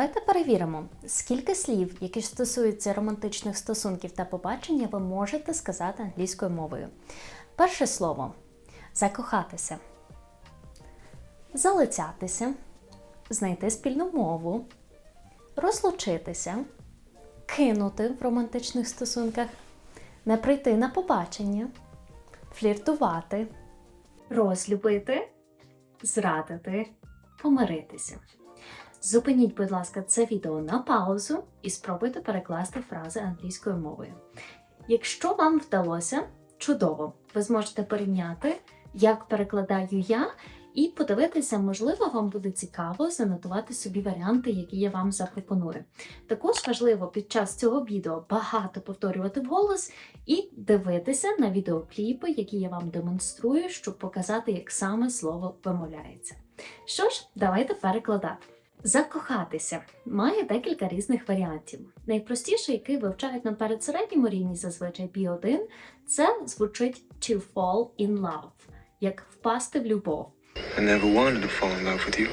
Давайте перевіримо, скільки слів, які стосуються романтичних стосунків та побачення, ви можете сказати англійською мовою. Перше слово закохатися, залицятися, знайти спільну мову, розлучитися, кинути в романтичних стосунках, не прийти на побачення, фліртувати, розлюбити, зрадити, помиритися. Зупиніть, будь ласка, це відео на паузу і спробуйте перекласти фрази англійською мовою. Якщо вам вдалося, чудово, ви зможете порівняти, як перекладаю я, і подивитися, можливо, вам буде цікаво занотувати собі варіанти, які я вам запропоную. Також важливо під час цього відео багато повторювати вголос і дивитися на відеокліпи, які я вам демонструю, щоб показати, як саме слово вимовляється. Що ж, давайте перекладати. Закохатися має декілька різних варіантів. Найпростіший, який вивчають на передсередньому рівні, зазвичай B1, це звучить to fall in love, як впасти в любов. I never wanted to fall in love with you.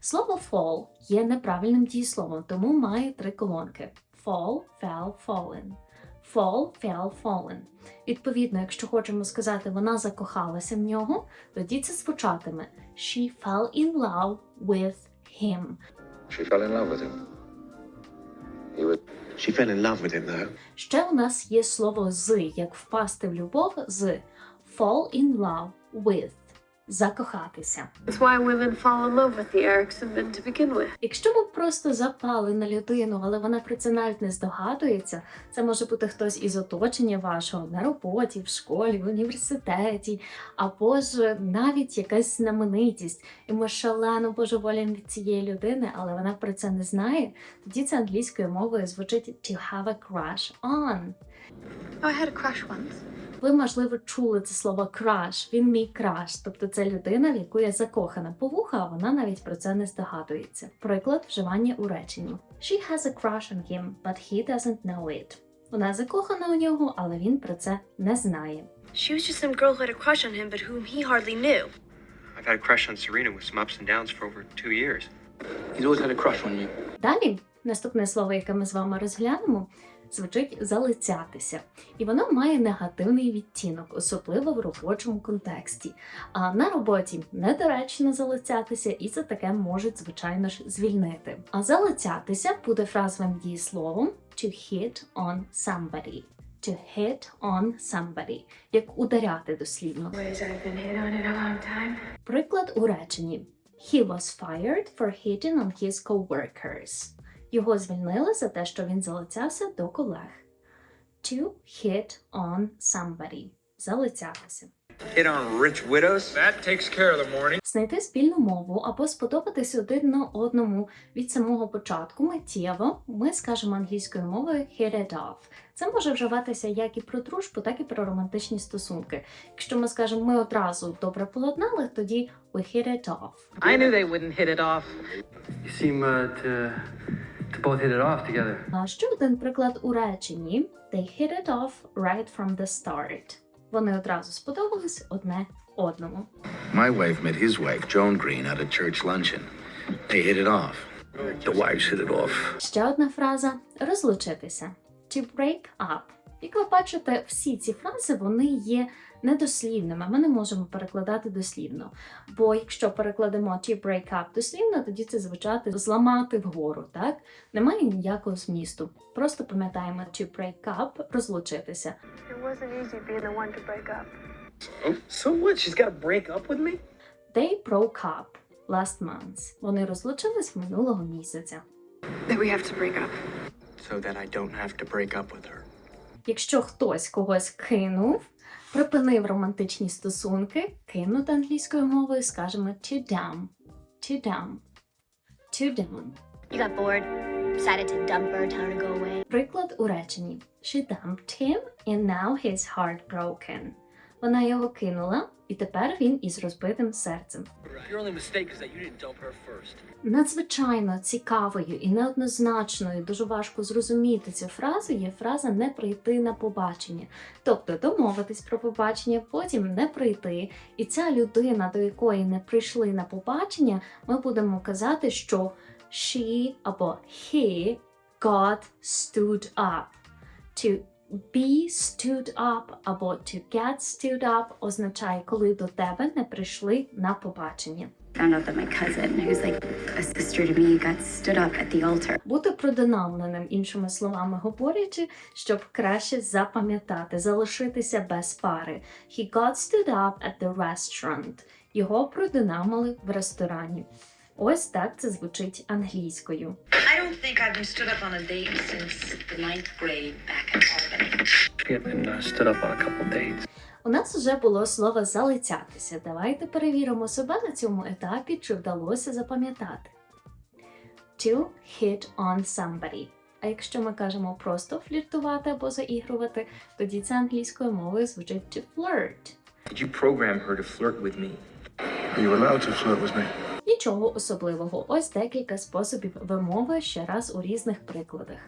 Слово fall є неправильним дієсловом, тому має три колонки: fall, fell, fallen. Fall, fell, fallen. Відповідно, якщо хочемо сказати, вона закохалася в нього, тоді це звучатиме She fell in love with him. She fell in love with him. He was. She fell in love with him, though. Ще у нас є слово з, як впасти в любов з fall in love with закохатися. Якщо ви просто запали на людину, але вона про це навіть не здогадується, це може бути хтось із оточення вашого на роботі, в школі, в університеті, або ж навіть якась знаменитість, і ми шалено божеволіємо від цієї людини, але вона про це не знає. Тоді це англійською мовою звучить to have a crush on. Oh, I had a crush once. Ви, можливо, чули це слово краш. Він мій краш, тобто це людина, в яку я закохана по вуха, а вона навіть про це не здогадується. Приклад вживання у реченні: She has a crush on him, but he doesn't know it. Вона закохана у нього, але він про це не знає. She was just some girl who had a crush on him, but whom he hardly knew. I've had a crush on Serena with some ups and downs for over two years. He's always had a crush on you. Далі наступне слово, яке ми з вами розглянемо, звучить залицятися, і воно має негативний відтінок, особливо в робочому контексті. А на роботі недоречно залицятися, і за таке можуть, звичайно ж, звільнити. А залицятися буде фразовим дієсловом to hit on somebody. To hit on somebody, як ударяти дослівно. Time. Приклад у реченні: He was fired for hitting on his coworkers. Його звільнили за те, що він залицявся до колег. To hit on somebody. Залицятися. Hit on rich widows? That takes care of the morning. Знайти спільну мову або сподобатися один на одному від самого початку миттєво ми скажемо англійською мовою hit it off. Це може вживатися як і про дружбу, так і про романтичні стосунки. Якщо ми скажемо ми одразу добре поладнали, тоді we hit it off. I knew they wouldn't hit it off. You seem uh, to both hit it off together. А ще один приклад у реченні They hit it off right from the start. Вони одразу сподобались одне одному. My wife met his wife, Joan Green, at a church luncheon. They hit it off. The wives hit it off. Ще одна фраза розлучитися. To break up. Як ви бачите, всі ці фрази вони є недослівними. Ми не можемо перекладати дослівно. Бо якщо перекладемо to break up дослівно, тоді це звучати зламати вгору, так? Немає ніякого змісту. Просто пам'ятаємо to break up розлучитися. Oh, so what? She's got to break up with me? They broke up last month. Вони розлучились минулого місяця. That we have to break up. So that I don't have to break up with her. Якщо хтось когось кинув, припинив романтичні стосунки, кинути англійською мовою скажемо to down. To down. To down. You got bored, decided to dump her, tell her to go away. Приклад у реченні. She dumped him and now he's heartbroken. broken. Вона його кинула, і тепер він із розбитим серцем. Надзвичайно цікавою і неоднозначною, дуже важко зрозуміти цю фразу є фраза не прийти на побачення. Тобто домовитись про побачення, потім не прийти. І ця людина, до якої не прийшли на побачення, ми будемо казати, що she або he got stood up. To be stood up або to get stood up означає, коли до тебе не прийшли на побачення. found out that my cousin, who's like a sister to me, got stood up at the altar. Бути продинамленим, іншими словами говорячи, щоб краще запам'ятати, залишитися без пари. He got stood up at the restaurant. Його продинамили в ресторані. Ось так це звучить англійською. I don't think I've been stood up on a date since the ninth grade back in Albany. She had been stood up on a couple dates. У нас вже було слово залицятися. Давайте перевіримо себе на цьому етапі, чи вдалося запам'ятати. To hit on somebody. А якщо ми кажемо просто фліртувати або заігрувати, тоді це англійською мовою звучить to flirt. Did you program her to flirt with me? Are you allowed to flirt with me? Нічого особливого. Ось декілька способів вимови ще раз у різних прикладах.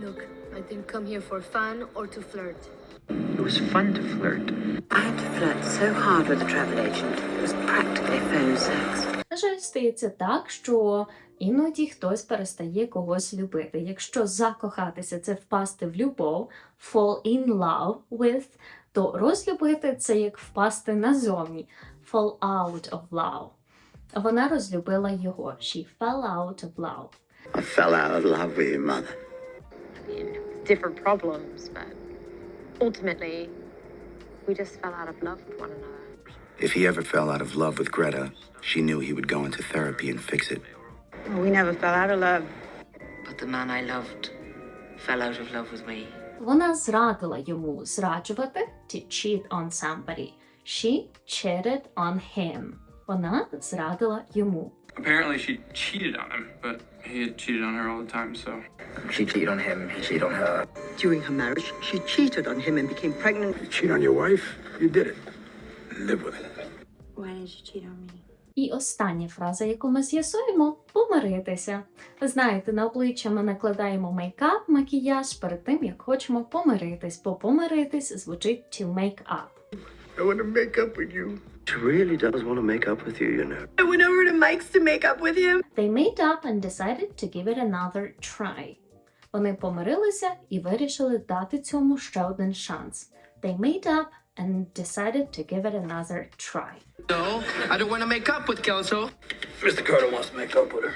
Look, I didn't come here for fun or to flirt. It was fun to flirt. I had to flirt so hard with the travel agent. It was practically phone sex. На жаль, стається так, що іноді хтось перестає когось любити. Якщо закохатися це впасти в любов, fall in love with, то розлюбити це як впасти назовні, fall out of love. Вона розлюбила його. She fell out of love. I fell out of love with your mother. I mean, different problems, but ultimately, we just fell out of love with one another. If he ever fell out of love with Greta, she knew he would go into therapy and fix it. We never fell out of love. But the man I loved fell out of love with me. Вона зрадила йому зраджувати to cheat on somebody. She cheated on him. Вона зрадила йому. Apparently, she cheated on him, but he had cheated on her all the time, so. She cheated on him, he cheated on her. During her marriage, she cheated on him and became pregnant. You cheat on your wife? You did it. Live with it. Why did you cheat on me? І остання фраза, яку ми з'ясуємо помиритися. Знаєте, на обличчя ми накладаємо мейкап, макіяж перед тим, як хочемо помиритись, бо помиритись звучить to make up. I want to make up with you. She really does want to make up with you, you know. I went over to Mike's to make up with him. They made up and decided to give it another try. Вони помирилися і вирішили дати цьому ще один шанс. They made up and decided to give it another try. No, I don't want to make up with Kelso. Mr. Carter wants to make up with her.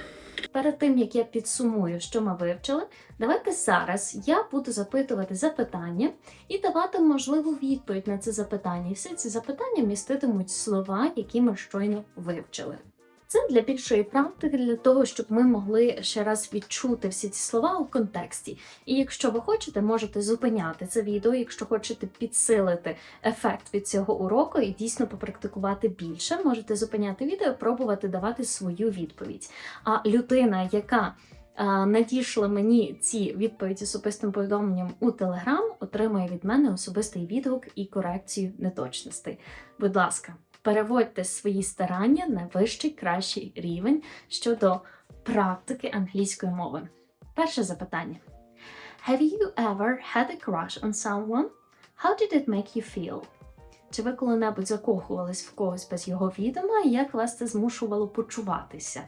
Перед тим як я підсумую, що ми вивчили, давайте зараз я буду запитувати запитання і давати можливу відповідь на це запитання. І всі ці запитання міститимуть слова, які ми щойно вивчили. Це для більшої практики, для того, щоб ми могли ще раз відчути всі ці слова у контексті. І якщо ви хочете, можете зупиняти це відео, якщо хочете підсилити ефект від цього уроку і дійсно попрактикувати більше, можете зупиняти відео, пробувати давати свою відповідь. А людина, яка а, надійшла мені ці відповіді особистим повідомленням у Телеграм, отримає від мене особистий відгук і корекцію неточностей. Будь ласка, переводьте свої старання на вищий кращий рівень щодо практики англійської мови. Перше запитання. Have you ever had a crush on someone? How did it make you feel? Чи ви коли-небудь закохувались в когось без його відома, і як вас це змушувало почуватися?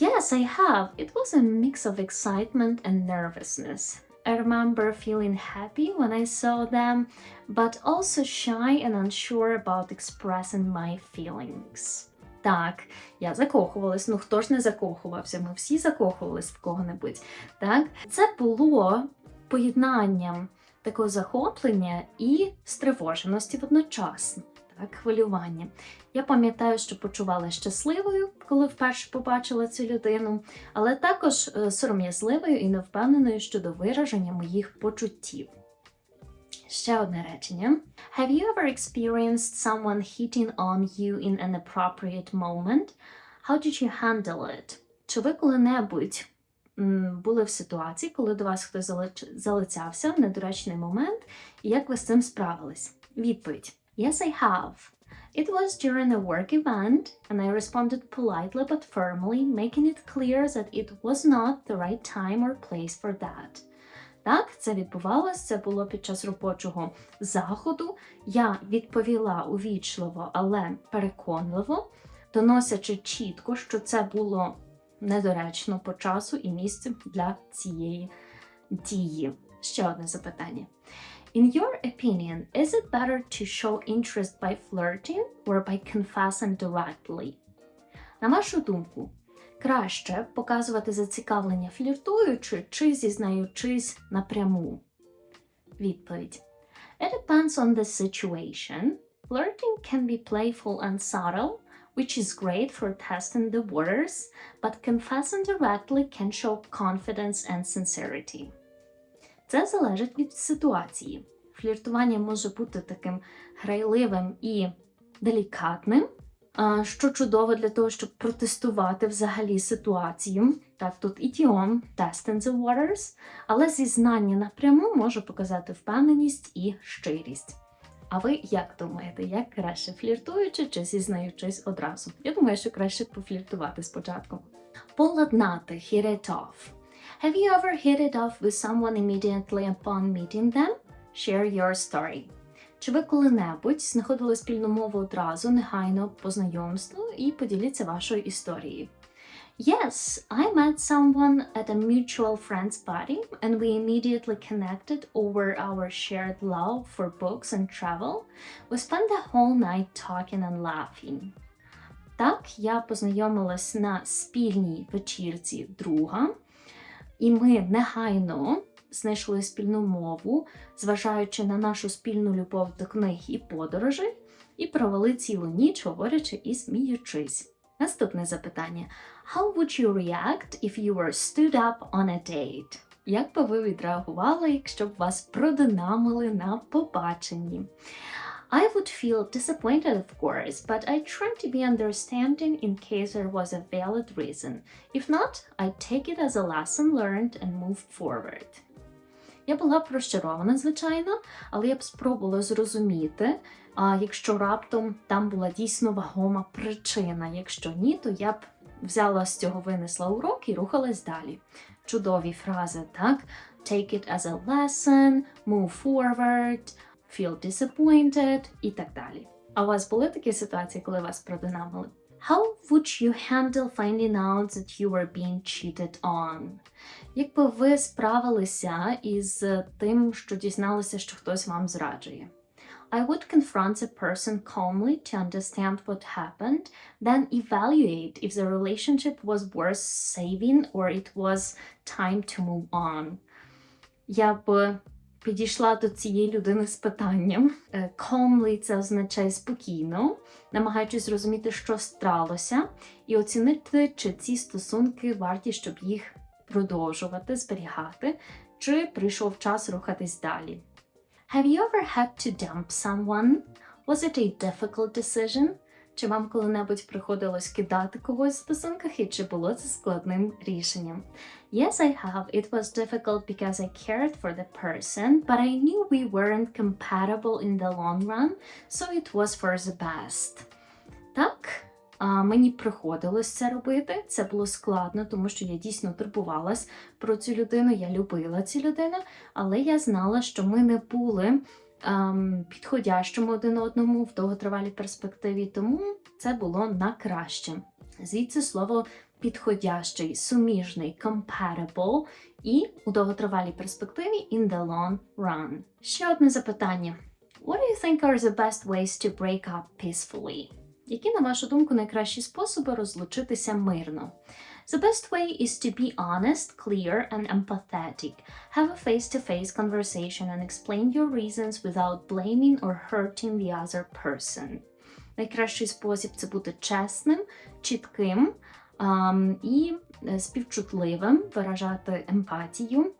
Yes, I have. It was a mix of excitement and nervousness. I remember feeling happy when I saw them, but also shy and unsure about expressing my feelings. Так, я закохувалась. Ну хто ж не закохувався? Ми всі закохувались в кого-небудь. Так, це було поєднанням такого захоплення і стривоженості водночасно. Так, хвилювання. Я пам'ятаю, що почувала щасливою, коли вперше побачила цю людину, але також е, сором'язливою і невпевненою щодо вираження моїх почуттів. Ще одне речення. Have you ever experienced someone hitting on you in an appropriate moment? How did you handle it? Чи ви коли-небудь були в ситуації, коли до вас хтось залицявся в недоречний момент, і як ви з цим справились? Відповідь: Yes, I have. It was during a work event, and I responded politely but firmly, making it clear that it was not the right time or place for that. Так, це відбувалося, це було під час робочого заходу. Я відповіла увічливо, але переконливо, доносячи чітко, що це було недоречно по часу і місцю для цієї дії. Ще одне запитання. In your opinion, is it better to show interest by flirting or by confessing directly? На вашу думку, краще показувати зацікавлення фліртуючи чи зізнаючись напряму? Відповідь. It depends on the situation. Flirting can be playful and subtle, which is great for testing the waters, but confessing directly can show confidence and sincerity. Це залежить від ситуації. Фліртування може бути таким грайливим і делікатним, що чудово для того, щоб протестувати взагалі ситуацію. Так, тут ідіом testing the waters, але зізнання напряму може показати впевненість і щирість. А ви як думаєте, як краще фліртуючи чи зізнаючись одразу? Я думаю, що краще пофліртувати спочатку. Поладнати off. Have you ever hit it off with someone immediately upon meeting them? Share your story. Чи ви коли-небудь знаходили спільну мову одразу, негайно по знайомству і поділіться вашою історією? Yes, I met someone at a mutual friend's party and we immediately connected over our shared love for books and travel. We spent the whole night talking and laughing. Так, я познайомилась на спільній вечірці друга, і ми негайно знайшли спільну мову, зважаючи на нашу спільну любов до книг і подорожей, і провели цілу ніч, говорячи і сміючись. Наступне запитання: How would you react if you were stood up on a date? Як би ви відреагували, якщо б вас продинамили на побаченні? I would feel disappointed, of course, but I try to be understanding in case there was a valid reason. If not, I take it as a lesson learned and move forward. Я була б розчарована, звичайно, але я б спробувала зрозуміти, а якщо раптом там була дійсно вагома причина. Якщо ні, то я б взяла з цього винесла урок і рухалась далі. Чудові фрази, так? Take it as a lesson, move forward, feel disappointed і так далі. А у вас були такі ситуації, коли вас продинамили? How would you handle finding out that you were being cheated on? Якби ви справилися із тим, що дізналися, що хтось вам зраджує? I would confront the person calmly to understand what happened, then evaluate if the relationship was worth saving or it was time to move on. Я б підійшла до цієї людини з питанням. Е, Calmly – це означає спокійно, намагаючись зрозуміти, що сталося, і оцінити, чи ці стосунки варті, щоб їх продовжувати, зберігати, чи прийшов час рухатись далі. Have you ever had to dump someone? Was it a difficult decision? Чи вам коли-небудь приходилось кидати когось в стосунках і чи було це складним рішенням? Yes, I have. It was difficult because I cared for the person, but I knew we weren't compatible in the long run, so it was for the best. Так, а, мені приходилось це робити. Це було складно, тому що я дійсно турбувалась про цю людину, я любила цю людину, але я знала, що ми не були ем, підходящими один одному в довготривалій перспективі, тому це було на краще. Звідси слово підходящий, суміжний, compatible і у довготривалій перспективі in the long run. Ще одне запитання. What do you think are the best ways to break up peacefully? Які, на вашу думку, найкращі способи розлучитися мирно? The best way is to be honest, clear, and empathetic. Have a face to face conversation and explain your reasons without blaming or hurting the other person. Найкращий спосіб це бути чесним, чітким і е, співчутливим, виражати емпатію,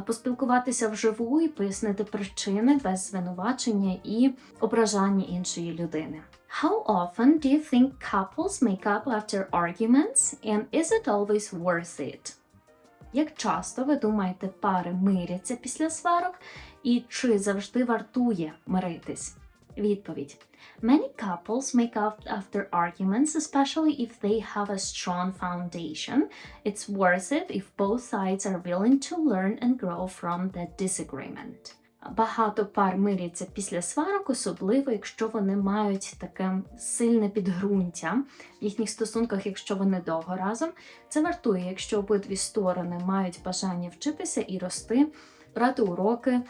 поспілкуватися вживу і пояснити причини без звинувачення і ображання іншої людини. How often do you think couples make up after arguments and is it always worth it? Як часто ви думаєте, пари миряться після сварок і чи завжди вартує миритись? Відповідь: Many couples make up after arguments, especially if they have a strong foundation. It's worth it if both sides are willing to learn and grow from the disagreement. Багато пар миряться після сварок, особливо якщо вони мають таке сильне підґрунтя в їхніх стосунках, якщо вони довго разом. Це вартує, якщо обидві сторони мають бажання вчитися і рости, брати уроки,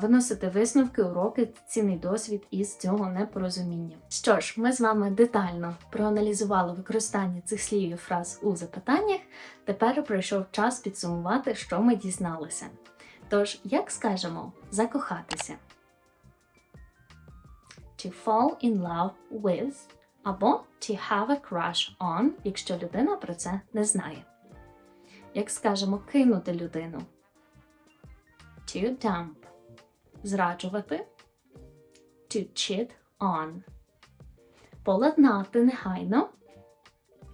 виносити висновки, уроки, цінний досвід із цього непорозуміння. Що ж, ми з вами детально проаналізували використання цих слів і фраз у запитаннях. Тепер прийшов час підсумувати, що ми дізналися. Тож, як скажемо, закохатися? To fall in love with або to have a crush on, якщо людина про це не знає. Як скажемо кинути людину? To dump. Зраджувати. To cheat on. Поладнати негайно.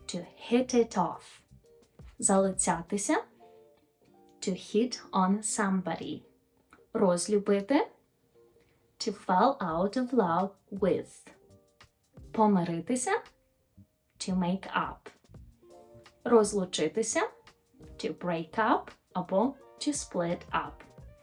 To hit it off. Залицятися. To hit on somebody. Розлюбити. To fall out of love with. Помиритися. To make up. Розлучитися. To break up або to split up.